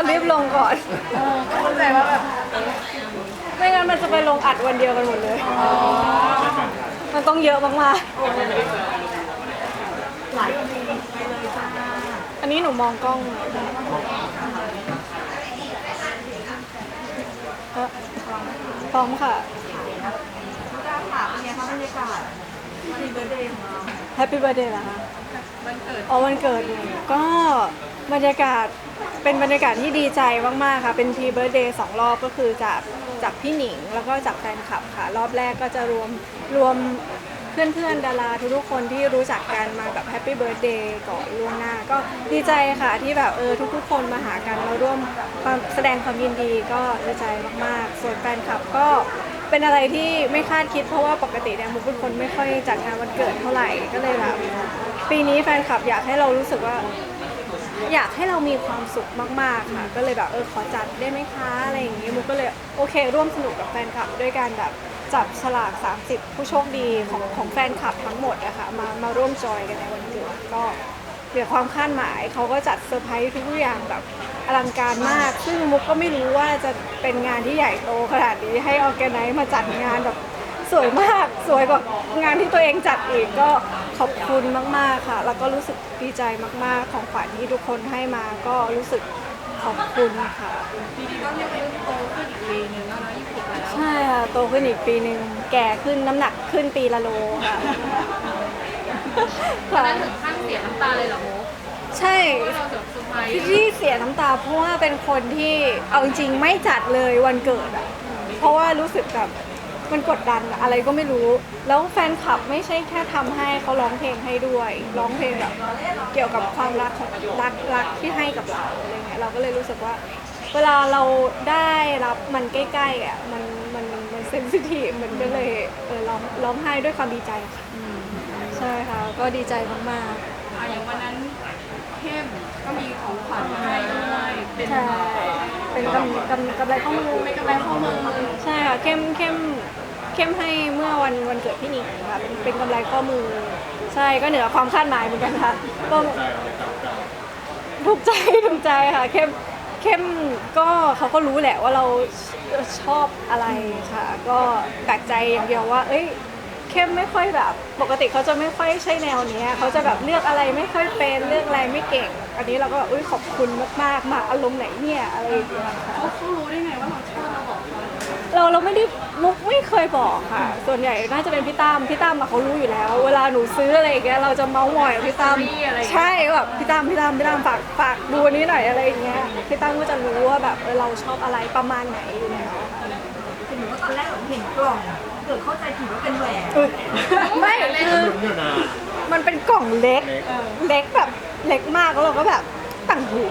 คนรีบลงก่อน เข้าใจว่าแบบไม่งั้นมันจะไปลงอัดวันเดียวกันหมดเลย มันต้องเยอะมากหลายปีไปเลยจ้าๆอันนี้หนูมองกล้องหน่อยเอ่อพร้อมค่ะลูกค้าถามเป็นไงคะบรรยากาศวันนี้เบอร์เดย์ของเรา แฮปปี้เบ t ร์ a เดย์เหรอคะ วันเกิด อ๋อวันเกิดหนูก็บรรยากาศ เป็นบรรยากาศที่ดีใจมาก ๆ ค่ะ เป็นพีเบิร์ดเดย์สองรอบก็คือจากจากพี่หนิง แล้วก็จากแฟนคลับค่ะ รอบแรกก็จะรวมรวมเพื่อน ๆ ดาราทุกๆคนที่รู้จักกันมาแบบแฮปปี้เบิร์ดเดย์ก่อนล่วงหน้า ก็ดีใจค่ะที่แบบเออทุกๆ คนมาหากันมาร่วมความแสดงความยินดีก็ดีใจมาก ๆ ส่วนแฟนคลับก็เป็นอะไรที่ไม่คาดคิดเพราะว่าปกติเนี่ยมุกเป็นคนไม่ค่อยจัดงานวันเกิดเท่าไหร่ก็เลยแบบปีนี้แฟนคลับอยากให้เรารู้สึกว่า อยากให้เรามีความสุขมากๆค่ะ ก็เลยแบบเออขอจัดได้ไหมคะอะไรอย่างงี้มุกก็เลยโอเค ร่วมสนุกกับแฟนคลับด้วยการแบบจับฉลาก 30 ผู้โชคดีของของแฟนคลับทั้งหมดอะค่ะมามาร่วมจอยกันในวันเกิดก็เหนือความคาดหมายเขาก็จัดเซอร์ไพรส์ทุกอย่างแบบอลังการมาก ซึ่งมุกก็ไม่รู้ว่าจะเป็นงานที่ใหญ่โตขนาดนี้ให้ออแกไนซ์มาจัดงานแบบสวยมากสวยกว่างานที่ตัวเองจัดอีกก็ ขอบคุณมาก ๆ ค่ะ แล้วก็รู้สึกดีใจมาก ๆ ของขวัญที่ทุกคนให้มาก็รู้สึกขอบคุณค่ะ ปีนี้ก็เรียกว่าโตขึ้นอีกปีหนึ่งแล้วนะยี่สิบแล้วใช่ค่ะ โตขึ้นอีกปีหนึ่งแก่ขึ้นน้ำหนักขึ้นปีละโลค่ะค่ะนั้นถึงขั้นเสียน้ำตาเลยเหรอโมใช่เราแบบเซอร์ไพรส์ที่เสียน้ำตาเพราะว่าเป็นคนที่เอาจริงๆไม่จัดเลยวันเกิดอะเพราะว่ารู้สึกแบบ มันกดดันอะอะไรก็ไม่รู้ แล้วแฟนคลับไม่ใช่แค่ทำให้เขาร้องเพลงให้ด้วย ร้องเพลงแบบเกี่ยวกับความรักของรักรักที่ให้กับเราอะไรเงี้ยเราก็เลยรู้สึกว่า เวลาเราได้รับมันใกล้ๆอะมันมันมันเซนซิทีฟมันก็เลยเออร้องร้องไห้ด้วยความดีใจค่ะใช่ค่ะก็ดีใจมากๆอะอย่างวันนั้นเข้มก็มีของขวัญมาให้ด้วยเป็นใช่เป็นกำกำกำไรข้อมือเป็นกำไรข้อมือใช่ค่ะเข้มเข้ม เข้มให้เมื่อวันวันเกิดพี่หนิงค่ะเป็นเป็นกำไรข้อมือ ใช่ก็เหนือความคาดหมายเหมือนกันค่ะก็ถูกใจถูกใจค่ะ เข้มเข้มก็เขาก็รู้แหละว่าเราชอบอะไรค่ะ ก็แปลกใจอย่างเดียวว่า เอ้ยเข้มไม่ค่อยแบบ ปกติเขาจะไม่ค่อยใช่แนวเนี้ยเขาจะแบบเลือกอะไรไม่ค่อยเป็นเลือกอะไรไม่เก่ง อันนี้เราก็แบบอุ้ยขอบคุณมากๆมาอารมณ์ไหนเนี่ยอะไรอย่างเงี้ยค่ะเขาเขารู้ เราเราไม่ได้มุกไม่เคยบอกค่ะ ส่วนใหญ่น่าจะเป็นพี่ตั้มพี่ตั้มอะเขารู้อยู่แล้ว เวลาหนูซื้ออะไรอย่างเงี้ยเราจะเมาส์มอยกับพี่ตั้มใช่แบบพี่ตั้มพี่ตั้มพี่ตั้มฝากฝากดูอันนี้หน่อยอะไรอย่างเงี้ยพี่ตั้มก็จะรู้ว่าแบบเออเราชอบอะไรประมาณไหนอยู่แล้วเห็นว่าตอนแรกผมเห็นกล่องเกิดเข้าใจผิดว่าเป็นแหวนอุ๊ยไม่คือมันเป็นกล่องเล็กเล็กแบบเล็กมากแล้วเราก็แบบต่างหู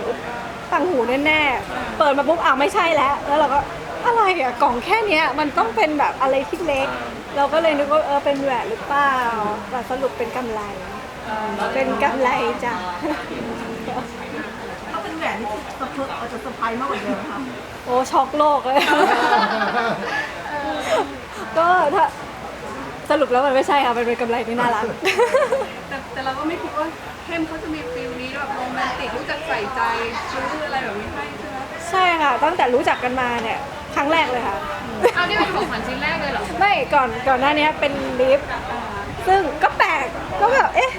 ต่างหูแน่ๆเปิดมาปุ๊บอ้าวไม่ใช่แล้ว แล้วเราก็ อะไรอะกล่องแค่เนี้ยมันต้องเป็นแบบอะไรที่เล็ก เราก็เลยนึกว่าเออเป็นแหวนหรือเปล่าแต่สรุปเป็นกำไร เป็นกำไรจ้ะ ถ้าเป็นแหวนนี่สะเพิกเราจะเซอร์ไพรส์มากกว่าเดิมค่ะโอ้ช็อกโลกเลย ก็ถ้าสรุปแล้วมันไม่ใช่ค่ะ มันเป็นกำไรที่น่ารัก แต่แต่เราก็ไม่คิดว่าเข้มเขาจะมีฟิลนี้แบบโรแมนติกรู้จักใส่ใจซื้ออะไรแบบนี้ให้ใช่ไหม ใช่ค่ะ ตั้งแต่รู้จักกันมาเนี่ย ครั้งแรกเลยค่ะ เอานี่เป็นของขวัญชิ้นแรกเลยเหรอ ไม่ก่อนก่อนหน้านี้เป็นลิฟต์ซึ่งก็แปลกก็แบบเอ๊ะ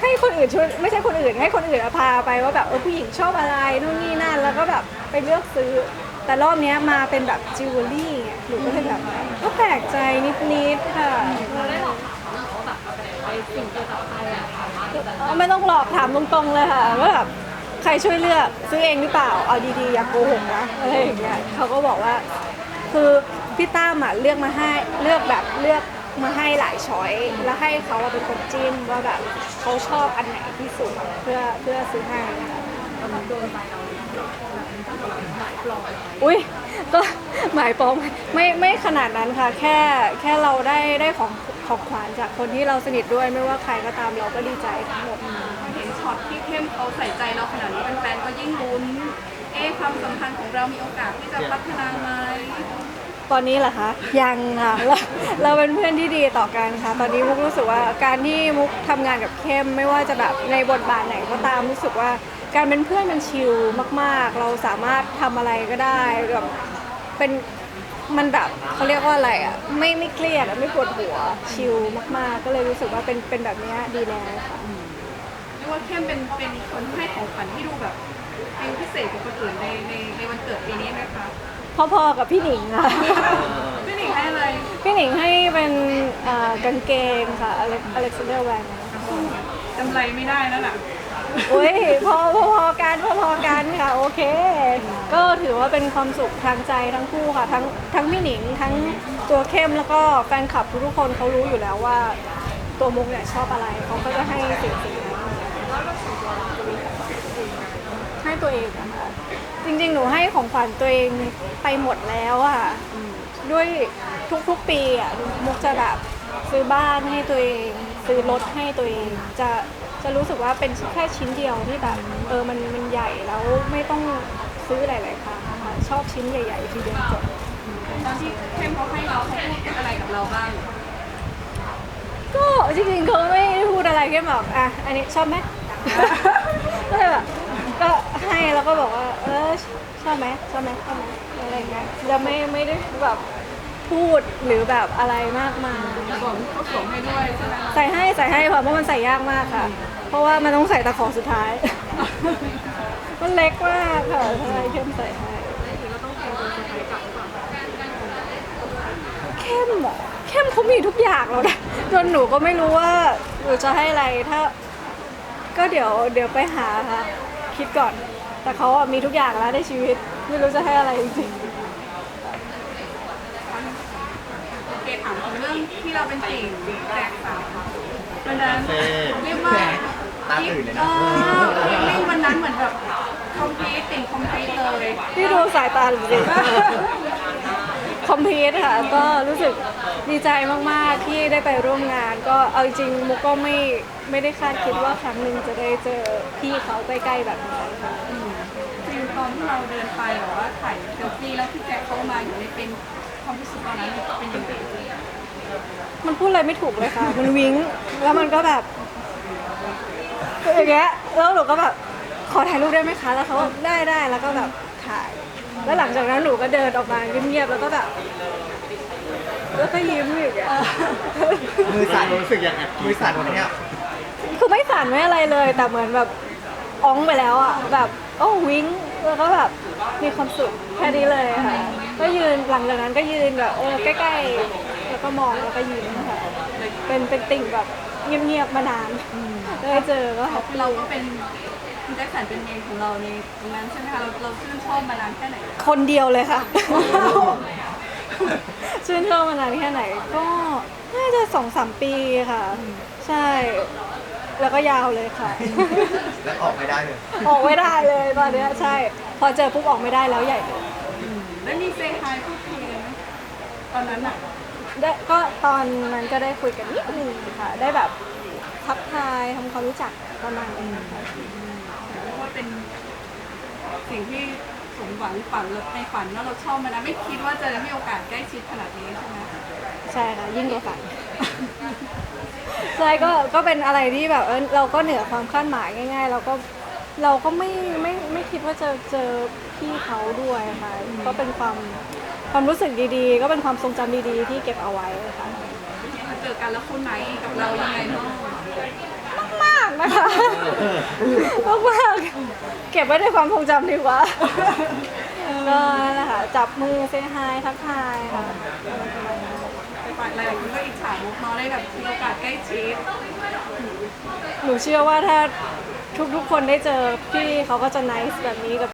ให้คนอื่นช่วยไม่ใช่คนอื่นให้คนอื่นอะพาไปว่าแบบเออผู้หญิงชอบอะไรนู่นนี่นั่นแล้วก็แบบไปเลือกซื้อ แต่รอบเนี้ยมาเป็นแบบจิวเวลรี่ไงหนูก็เลยแบบก็แปลกใจนิดๆค่ะเราได้หลอกถามว่าแบบเอาไปไหนไปสิ่งเกี่ยวกับใครอะถามว่าจะแบบเอาไม่ต้องหลอกถามตรงๆเลยค่ะว่าแบบ ใครช่วยเลือกซื้อเองหรือเปล่าเอาดีๆอย่าโกหกนะอะไรอย่างเงี้ยเขาก็บอกว่า คือพี่ตั้มอะเลือกมาให้เลือกแบบเลือกมาให้หลายช้อยแล้วให้เขาอะเป็นคนจิ้มว่าแบบเขาชอบอันไหนที่สุดเพื่อเพื่อซื้อให้ค่ะอุ้ยก็หมายปองไม่ไม่ขนาดนั้นค่ะ แค่แค่เราได้ได้ของของขวัญจากคนที่เราสนิทด้วยไม่ว่าใครก็ตามเราก็ดีใจทั้งหมด อเห็นช็อตที่เข้มเขาใส่ใจเราขนาดนี้แฟนๆก็ยิ่งลุ้น เอ๊ะความสัมพันธ์ของเรามีโอกาสที่จะพัฒนาไหมตอนนี้เหรอคะยังค่ะเราเราเป็นเพื่อนที่ดีต่อกันค่ะ ตอนนี้มุกรู้สึกว่าการที่มุกทำงานกับเข้มไม่ว่าจะแบบในบทบาทไหนก็ตามรู้สึกว่าการเป็นเพื่อนมันชิลมาก ๆ เราสามารถทำอะไรก็ได้แบบเป็นมันแบบเขาเรียกว่าอะไรอะไม่ไม่เครียดอะไม่ปวดหัวชิลมาก ๆ ก็เลยรู้สึกว่าเป็นเป็นแบบเนี้ยดีแล้วค่ะเรียกว่าเข้มเป็นเป็นคนให้ของขวัญที่ดูแบบเป็นพิเศษกว่าคนอื่นในในในวันเกิดปีนี้ไหมคะพอๆกับพี่หนิงค่ะ พี่หนิงให้อะไรพี่หนิงให้เป็นเอ่อกางเกงค่ะอเล็กอเล็กซานเดอร์แวงจำไรไม่ได้แล้วล่ะอุ้ยพอพอพอกันพอพอกันค่ะโอเค ก็ถือว่าเป็นความสุขทางใจทั้งคู่ค่ะ ทั้งทั้งพี่หนิงทั้งตัวเข้มแล้วก็แฟนคลับทุกๆคนเขารู้อยู่แล้วว่า ตัวมุกเนี่ยชอบอะไรเขาก็จะให้สิ่งสิ่งนั้นให้ตัวเองนะคะจริงๆ หนูให้ของขวัญตัวเองไปหมดแล้วอะค่ะด้วยทุกๆปีอะมุกจะแบบซื้อบ้านให้ตัวเอง ซื้อรถให้ตัวเองจะจะรู้สึกว่าเป็นแค่ชิ้นเดียวที่แบบเออมันมันใหญ่แล้วไม่ต้องซื้อหลายๆครั้งค่ะชอบชิ้นใหญ่ๆทีเดียวจบตอนที่เข้มเขาให้เราเขาพูดอะไรกับเราบ้าง ก็จริงๆเขาไม่ได้พูดอะไรแค่แบบอะอันนี้ชอบไหมก็เลยแบบก็ ให้แล้วก็บอกว่า เออชอบไหมชอบไหมชอบไหมอะไรอย่างเงี้ยจะไม่ไม่ได้แบบพูดหรือแบบอะไรมากมายสวมเขาสวมให้ด้วยใช่ไหมใส่ให้ใส่ให้ค่ะเพราะมันใส่ยากมากค่ะ เพราะว่ามันต้องใส่ตะขอสุดท้าย มันเล็กมากค่ะใช่เข้มใส่ให้เข้มเหรอเข้มเขามีทุกอย่างแล้วนะจนหนูก็ไม่รู้ว่าหนูจะให้อะไรถ้า ก็เดี๋ยวเดี๋ยวไปหาค่ะ คิดก่อน แต่เขาอะมีทุกอย่างแล้วในชีวิต ไม่รู้จะให้อะไรจริงโอเคถามถึงเรื่องที่เราเป็นติ่งแจกสามวันนั้นเรียกว่าตาตื่นเลยนะเออฟีลลิ่งวันนั้นเหมือนแบบคอมพลีทติ่งคอมพลีทเลยๆที่ดูสายตาหนูสิ คอมพลีทค่ะ ก็รู้สึกดีใจมาก ๆ ที่ได้ไปร่วมงาน ก็เอาจริงๆมุกก็ไม่ไม่ได้คาดคิดว่าครั้งหนึ่งจะได้เจอพี่เขาใกล้ ๆ แบบนี้ค่ะ จริงตอนที่เราเดินไปแบบว่าถ่ายเซลฟี่แล้วพี่แจ็คเข้ามาอยู่ในเป็นความรู้สึกตอนนั้นเป็นยังไงมันพูดอะไรไม่ถูกเลยค่ะ มันวิ้ง แล้วมันก็แบบอย่างเงี้ย แล้วหนูก็แบบ ขอถ่ายรูปได้ไหมคะ แล้วเขาก็ได้ได้ แล้วก็แบบ ถ่าย แล้วหลังจากนั้นหนูก็เดินออกมาเงียบๆแล้วก็แบบแล้วก็ยิ้มอย่างเงี้ย มือสั่นรู้สึกยังไงมือสั่นวันนี้คือไม่สั่นไม่อะไรเลย แต่เหมือนแบบอ้องไปแล้วอะแบบโอ้วิ้งแล้วก็แบบมีความสุขแค่นี้เลยค่ะก็ยืนหลังจากนั้นก็ยืนแบบเออใกล้ๆแล้วก็มองแล้วก็ยิ้มค่ะเป็นเป็นติ่งแบบเงียบๆมานานได้เจอก็แฮปปี้เราก็เป็น คุณแจ็คสันเป็นเมนของเราในตรงนั้นใช่ไหมคะเราเราชื่นชอบมานานแค่ไหนคนเดียวเลยค่ะ ชื่นชอบมานานแค่ไหน ก็น่าจะสองสามปีค่ะ ใช่ แล้วก็ยาวเลยค่ะ แล้วออกไม่ได้เลยออกไม่ได้เลยตอนเนี้ยใช่ พอเจอปุ๊บออกไม่ได้แล้วใหญ่เลยแล้วมีเซฮายพูดคุยกันไหมตอนนั้นอะได้ก็ตอนนั้นก็ได้คุยกันนิดนึงค่ะ ได้แบบทักทายทำความรู้จักประมาณนี้ค่ะเรียก ว่าเป็นสิ่งที่สมหวังฝันในฝันว่าเราชอบมานานไม่คิดว่าจะได้มีโอกาสใกล้ชิดขนาดนี้ใช่ไหมใช่ค่ะ ยิ่งกว่าฝันใช่ก็ก็เป็นอะไรที่แบบเออเราก็เหนือความคาดหมายง่าย ๆ เราก็เราก็ไม่ไม่ไม่คิดว่าจะเจอพี่เขาด้วยค่ะก็เป็นความความรู้สึกดีๆ ก็เป็นความทรงจำดีๆ ที่เก็บเอาไว้ค่ะมาเจอกันแล้วคุณไหนกับเรายังไงบ้างมาก นะคะมากมากๆเก็บไว้ในความทรงจำดีกว่าก็นั่นแหละค่ะจับมือเซฮายทักทายค่ะไปฝันหลายๆคนก็อิจฉามุกเนาะได้แบบมีโอกาสใกล้ชิดหนูเชื่อว่าถ้าทุกๆคนได้เจอพี่เขาก็จะ nice แบบนี้กับ